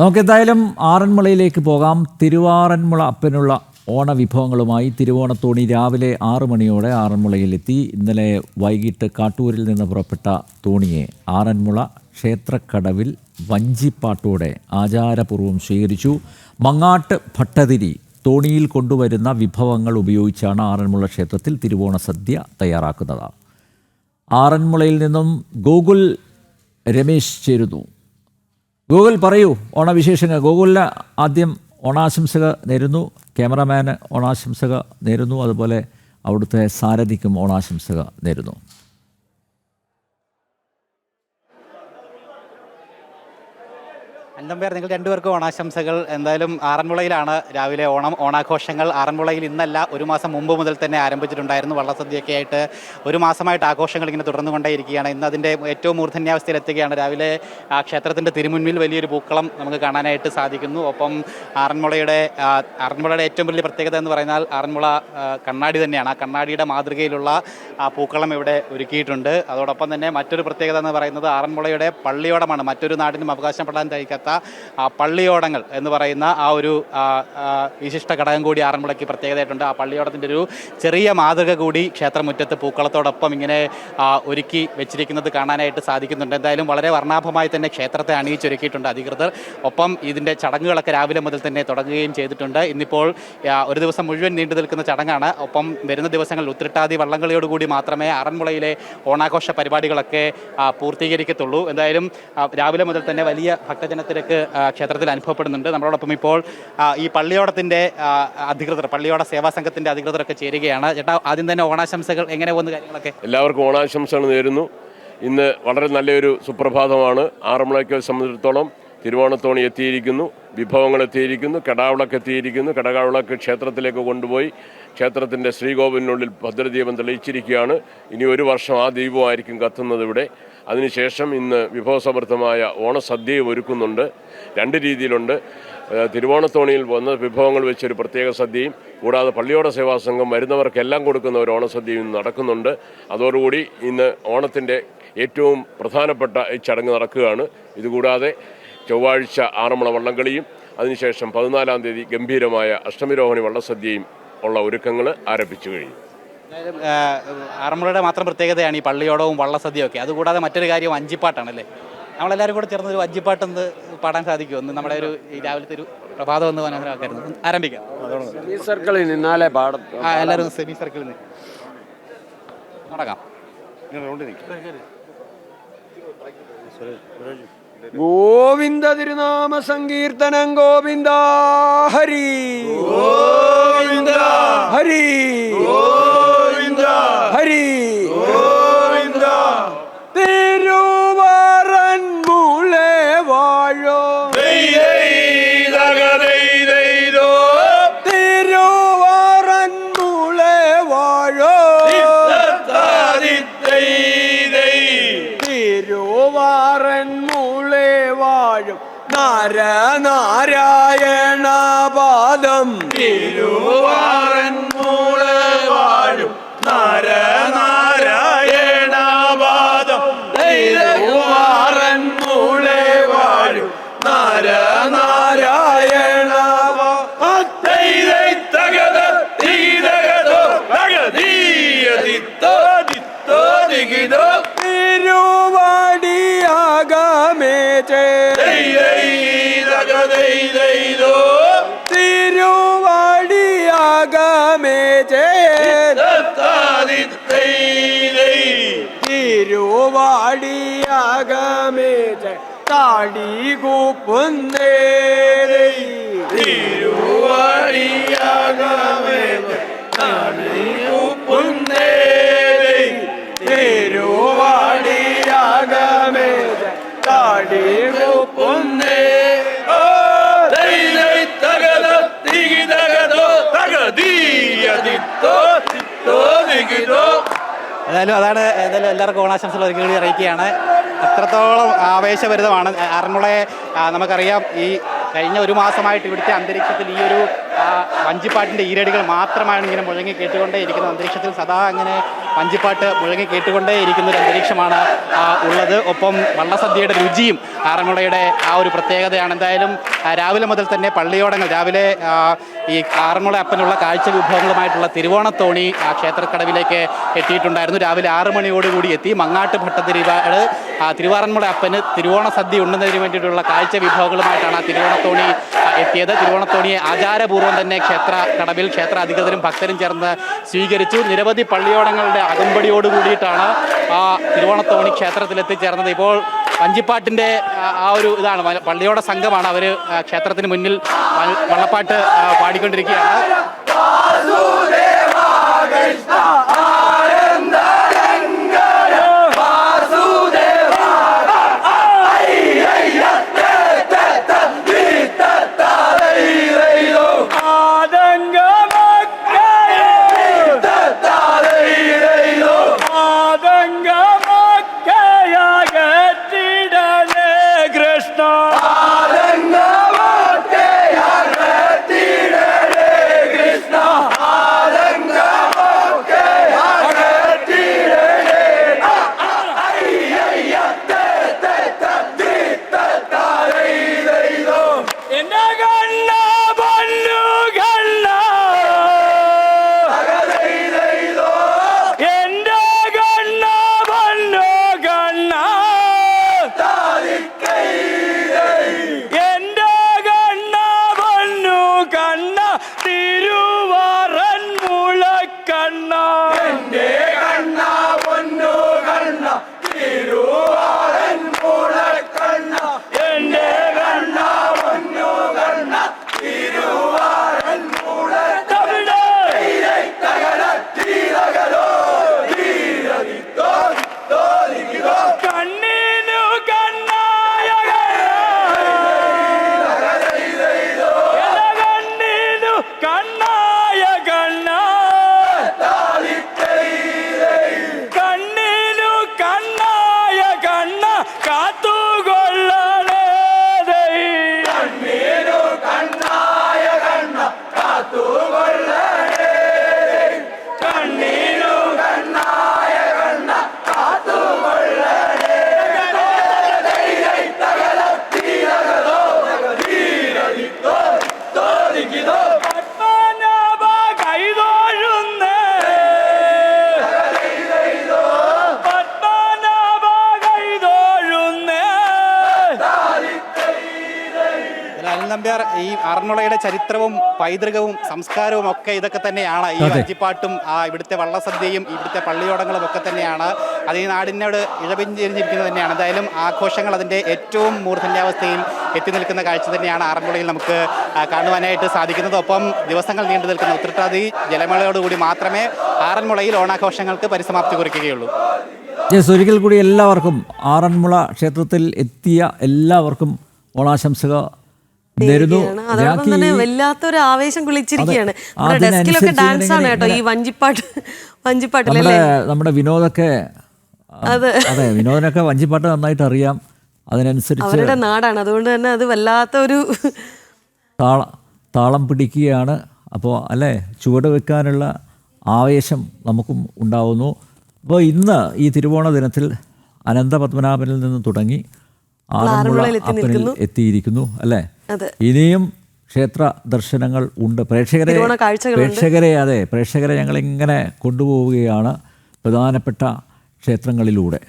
നമുക്കെന്തായാലും ആറന്മുളയിലേക്ക് പോകാം. തിരുവാറന്മുള അപ്പനുള്ള ഓണവിഭവങ്ങളുമായി തിരുവോണത്തോണി രാവിലെ ആറ് മണിയോടെ ആറന്മുളയിലെത്തി. ഇന്നലെ വൈകിട്ട് കാട്ടൂരിൽ നിന്ന് പുറപ്പെട്ട തോണിയെ ആറന്മുള ക്ഷേത്രക്കടവിൽ വഞ്ചിപ്പാട്ടോടെ ആചാരപൂർവം സ്വീകരിച്ചു മങ്ങാട്ട് ഭട്ടതിരി തോണിയിൽ കൊണ്ടുവരുന്ന വിഭവങ്ങൾ ഉപയോഗിച്ചാണ് ആറന്മുള ക്ഷേത്രത്തിൽ തിരുവോണ സദ്യ തയ്യാറാക്കുന്നത്. ആറന്മുളയിൽ നിന്നും ഗോകുൽ രമേശ് ചേരുന്നു. ഗൂഗിൾ പറയൂ. ഓണവിശേഷങ്ങൾ. ഗൂഗിളിൽ ആദ്യം ഓണാശംസകൾ നേരുന്നു. ക്യാമറമാന് ഓണാശംസകൾ നേരുന്നു. അതുപോലെ അവിടുത്തെ സാരഥിക്കും ഓണാശംസകൾ നേരുന്നു. അല്ലമ്പേർ നിങ്ങൾ രണ്ടുപേർക്കും ഓണാശംസകൾ. എന്തായാലും ആറന്മുളയിലാണ് രാവിലെ ഓണം ഓണാഘോഷങ്ങൾ. ആറന്മുളയിൽ ഇന്നല്ല ഒരു മാസം മുമ്പ് മുതൽ തന്നെ ആരംഭിച്ചിട്ടുണ്ടായിരുന്നു വള്ളസദ്യയൊക്കെ ആയിട്ട്. ഒരു മാസമായിട്ട് ആഘോഷങ്ങൾ ഇങ്ങനെ തുടർന്നു കൊണ്ടേയിരിക്കുകയാണ് ഇന്ന് അതിന്റെ ഏറ്റവും മൂർധന്യാവസ്ഥയിലെത്തുകയാണ് രാവിലെ ആ ക്ഷേത്രത്തിന്റെ തിരുമുൻപിൽ വലിയൊരു പൂക്കളം നമുക്ക് കാണാനായിട്ട് സാധിക്കുന്നു. ഒപ്പം ആറന്മുളയുടെ ആറന്മുളയുടെ ഏറ്റവും വലിയ പ്രത്യേകത എന്ന് പറഞ്ഞാൽ ആറന്മുള കണ്ണാടി തന്നെയാണ്. ആ കണ്ണാടിയുടെ മാതൃകയിലുള്ള ആ പൂക്കളം ഇവിടെ ഒരുക്കിയിട്ടുണ്ട്. അതോടൊപ്പം തന്നെ മറ്റൊരു പ്രത്യേകത എന്ന് പറയുന്നത് ആറന്മുളയുടെ പള്ളിയോടമാണ്. മറ്റൊരു നാടിനും അവകാശപ്പെടാൻ കഴിക്കാത്ത ആ പള്ളിയോടങ്ങൾ എന്ന് പറയുന്ന ആ ഒരു വിശിഷ്ട ഘടകം കൂടി ആറന്മുളയ്ക്ക് പ്രത്യേകതയായിട്ടുണ്ട്. ആ പള്ളിയോടത്തിന്റെ ഒരു ചെറിയ മാതൃക കൂടി ക്ഷേത്രമുറ്റത്ത് പൂക്കളത്തോടൊപ്പം ഇങ്ങനെ ഒരുക്കി വെച്ചിരിക്കുന്നത് കാണാനായിട്ട് സാധിക്കുന്നുണ്ട്. എന്തായാലും വളരെ വർണാഭമായി തന്നെ ക്ഷേത്രത്തെ അണിയിച്ചൊരുക്കിയിട്ടുണ്ട് അധികൃതർ. ഒപ്പം ഇതിന്റെ ചടങ്ങുകളൊക്കെ രാവിലെ മുതൽ തന്നെ തുടങ്ങുകയും ചെയ്തിട്ടുണ്ട്. ഇന്നിപ്പോൾ ഒരു ദിവസം മുഴുവൻ നീണ്ടു നിൽക്കുന്ന ചടങ്ങാണ്. ഒപ്പം വരുന്ന ദിവസങ്ങളിൽ ഉത്രട്ടാതി വള്ളംകളിയോടുകൂടി മാത്രമേ ആറന്മുളയിലെ ഓണാഘോഷ പരിപാടികളൊക്കെ പൂർത്തീകരിക്കത്തുള്ളൂ. എന്തായാലും രാവിലെ മുതൽ തന്നെ വലിയ ഭക്തജനത്തിരക്ക് ആ, ക്ഷേത്രത്തിൽ അനുഭവപ്പെടുന്നുണ്ട്. നമ്മളോടൊപ്പം ഇപ്പോൾ ഈ പള്ളിയോടത്തിന്റെ അധികൃതർ പള്ളിയോട സേവാ സംഘത്തിന്റെ അധികൃതരൊക്കെ ചേരുകയാണ്. ചേട്ടാ ആദ്യം തന്നെ ഓണാശംസകൾ എങ്ങനെ പോകുന്ന കാര്യങ്ങളൊക്കെ? എല്ലാവർക്കും ഓണാശംസകൾ നേരുന്നു. ഇന്ന് വളരെ നല്ലൊരു സുപ്രഭാതമാണ്. ആറന്മുളയ്ക്ക് സംബന്ധിച്ചിടത്തോളം തിരുവോണത്തോണി എത്തിയിരിക്കുന്നു വിഭവങ്ങൾ എത്തിയിരിക്കുന്നു കടാവിളക്ക് എത്തിയിരിക്കുന്നു. കടകാവിളക്ക് ക്ഷേത്രത്തിലേക്ക് കൊണ്ടുപോയി ക്ഷേത്രത്തിന്റെ ശ്രീകോവിലിനുള്ളിൽ ഭദ്രദീപം തെളിയിച്ചിരിക്കുകയാണ്. ഇനി ഒരു വർഷം ആ ദീപമായിരിക്കും കത്തുന്നത് ഇവിടെ. അതിനുശേഷം ഇന്ന് വിഭവസമൃദ്ധമായ ഓണസദ്യയും ഒരുക്കുന്നുണ്ട്. രണ്ട് രീതിയിലുണ്ട്. തിരുവോണത്തോണിയിൽ വന്ന വിഭവങ്ങൾ വെച്ചൊരു പ്രത്യേക സദ്യയും കൂടാതെ പള്ളിയോട സേവാ സംഘം വരുന്നവർക്കെല്ലാം കൊടുക്കുന്ന ഒരു ഓണസദ്യയും ഇന്ന് നടക്കുന്നുണ്ട്. അതോടുകൂടി ഇന്ന് ഓണത്തിന്റെ ഏറ്റവും പ്രധാനപ്പെട്ട ഈ ചടങ്ങ് നടക്കുകയാണ്. ഇതുകൂടാതെ ചൊവ്വാഴ്ച ആറന്മുള വള്ളംകളിയും അതിനുശേഷം പതിനാലാം തീയതി ഗംഭീരമായ അഷ്ടമിരോഹിണി വള്ളസദ്യയും ഉള്ള ഒരുക്കങ്ങൾ ആരംഭിച്ചു കഴിഞ്ഞു. ആറന്മുളയുടെ മാത്രം പ്രത്യേകതയാണ് ഈ പള്ളിയോടവും വള്ളസദ്യയും ഒക്കെ അതുകൂടാതെ മറ്റൊരു കാര്യം അഞ്ചിപ്പാട്ടാണല്ലേ? നമ്മളെല്ലാവരും കൂടെ ചേർന്ന് ഒരു വഞ്ചിപ്പാട്ടൊന്ന് പാടാൻ സാധിക്കുമോ? ഒന്ന് നമ്മുടെ ഒരു ഈ രാവിലത്തെ ഒരു പ്രഭാതം എന്ന് മനോഹരമാക്കായിരുന്നു ആരംഭിക്കാം. ഈ സർക്കിളിൽ നിന്നാലേ പാടും. ആ എല്ലാവരും സെമി സർക്കിളിൽ നിന്ന്. നടക്കാം. ഗോവിന്ദ തിരുനാമ സങ്കീർത്തനം ഗോവിന്ദ ഹരി. ഗോവിന്ദ ഹരി. നരനാരായണ പാദം തിരുവാറൻ മുളെ വാഴും. നരനാരായണ പാദം തിരുവാറൻ മുളെ വാഴും. തിരുവാടിയാകമേ തിരുവാടിയാകമേ തിരുവാടിയാകമേ താടി കൂപ്പുന്നേ. ഏതായാലും അതാണ് ഏതായാലും എല്ലാവർക്കും ഓണാശംസകൾ ഒരിക്കൽ കൂടി അറിയിക്കുകയാണ്. അത്രത്തോളം ആവേശഭരിതമാണ്. ആറന്മുളയെ നമുക്കറിയാം ഈ കഴിഞ്ഞ ഒരു മാസമായിട്ട് ഇവിടുത്തെ അന്തരീക്ഷത്തിൽ ഈ ഒരു വഞ്ചിപ്പാട്ടിന്റെ ഈരടികൾ മാത്രമാണ് ഇങ്ങനെ മുഴങ്ങി കേട്ടുകൊണ്ടേ ഇരിക്കുന്നത്. അന്തരീക്ഷത്തിൽ സദാ അങ്ങനെ വഞ്ചിപ്പാട്ട് മുഴങ്ങി കേട്ടുകൊണ്ടേ ഇരിക്കുന്ന ഒരു അന്തരീക്ഷമാണ് ഉള്ളത്. ഒപ്പം വള്ളസദ്യയുടെ രുചിയും ആറന്മുളയുടെ ആ ഒരു പ്രത്യേകതയാണ്. എന്തായാലും രാവിലെ മുതൽ തന്നെ പള്ളിയോടങ്ങൾ രാവിലെ ഈ ആറന്മുള അപ്പനുള്ള കാഴ്ച വിഭവങ്ങളുമായിട്ടുള്ള തിരുവോണത്തോണി ക്ഷേത്രക്കടവിലേക്ക് എത്തിയിട്ടുണ്ടായിരുന്നു. രാവിലെ ആറ് മണിയോടുകൂടി എത്തി. മങ്ങാട്ട് ഭട്ടതിരിവാട് തിരുവാറന്മുള അപ്പന് തിരുവോണ സദ്യ ഉണ്ണുന്നതിന് വേണ്ടിയിട്ടുള്ള കാഴ്ച വിഭവങ്ങളുമായിട്ടാണ് ആ തിരുവോണത്തോണി എത്തിയത്. തിരുവോണത്തോണിയെ ആചാരപൂർവം തന്നെ ക്ഷേത്ര കടവിൽ ക്ഷേത്ര അധികൃതരും ഭക്തരും ചേർന്ന് സ്വീകരിച്ചു. നിരവധി പള്ളിയോടങ്ങളുടെ അകമ്പടിയോട് കൂടിയിട്ടാണ് ആ തിരുവോണത്തോണി ക്ഷേത്രത്തിൽ എത്തിച്ചേർന്നത് ഇപ്പോൾ വഞ്ചിപ്പാട്ടിന്റെ ആ, ഒരു ഇതാണ്. പള്ളിയോടെ സംഘമാണ് അവർ ക്ഷേത്രത്തിന് മുന്നിൽ വള്ളപ്പാട്ട് പാടിക്കൊണ്ടിരിക്കുകയാണ്. അനിൽ ഈ ആറന്മുളയുടെ ചരിത്രവും പൈതൃകവും സംസ്കാരവും ഒക്കെ ഇതൊക്കെ തന്നെയാണ്. ഈ. വഞ്ചിപ്പാട്ടും ആ ഇവിടുത്തെ വള്ളസദ്യയും ഇവിടുത്തെ പള്ളിയോടങ്ങളും ഒക്കെ തന്നെയാണ്. അത് ഈ നാടിനോട് ഇഴപിഞ്ഞിരിഞ്ഞിരിക്കുന്നത് തന്നെയാണ്. എന്തായാലും ആഘോഷങ്ങൾ അതിന്റെ ഏറ്റവും മൂർധന്യാവസ്ഥയിൽ എത്തി നിൽക്കുന്ന കാഴ്ച തന്നെയാണ് ആറന്മുളയിൽ നമുക്ക് കാണുവാനായിട്ട് സാധിക്കുന്നത്. ഒപ്പം ദിവസങ്ങൾ നീണ്ടു നിൽക്കുന്ന ഉത്രട്ടാതി ജലമേളയോടുകൂടി മാത്രമേ ആറന്മുളയിൽ ഓണാഘോഷങ്ങൾക്ക് പരിസമാപ്തി കുറിക്കുകയുള്ളൂ. യെസ് ഒരിക്കൽ കൂടി എല്ലാവർക്കും ആറന്മുള ക്ഷേത്രത്തിൽ എത്തിയ എല്ലാവർക്കും ഓണാശംസകൾ. അതോടൊപ്പം തന്നെ വല്ലാത്തൊരു ആവേശം കുളിച്ചിരിക്കുകയാണ്. ഡെസ്കിലൊക്കെ ഡാൻസ് ആണ് കേട്ടോ ഈ വഞ്ചിപ്പാട്ട് വഞ്ചിപ്പാട്ടിലല്ലേ? നമ്മുടെ വിനോദൊക്കെ അതെ. വിനോദനൊക്കെ വഞ്ചിപ്പാട്ട് നന്നായിട്ട് അറിയാം. അതിനനുസരിച്ച് അവരുടെ നാടാണ്. അതുകൊണ്ട് തന്നെ അത് വല്ലാത്തൊരു ഒരു താളം പിടിക്കുകയാണ്. അപ്പോൾ അല്ലേ ചുവട് വെക്കാനുള്ള ആവേശം നമുക്കും ഉണ്ടാവുന്നു. അപ്പോൾ ഇന്ന് ഈ തിരുവോണ ദിനത്തിൽ അനന്തപത്മനാഭനിൽ നിന്ന് തുടങ്ങി. ആറന്മുള അപ്പനിൽ. എത്തിയിരിക്കുന്നു അല്ലേ? ഇനിയും ക്ഷേത്ര ദർശനങ്ങൾ ഉണ്ട്. പ്രേക്ഷകരെ. പ്രേക്ഷകരെ അതെ പ്രേക്ഷകരെ ഞങ്ങളിങ്ങനെ കൊണ്ടുപോവുകയാണ്. പ്രധാനപ്പെട്ട ക്ഷേത്രങ്ങളിലൂടെ.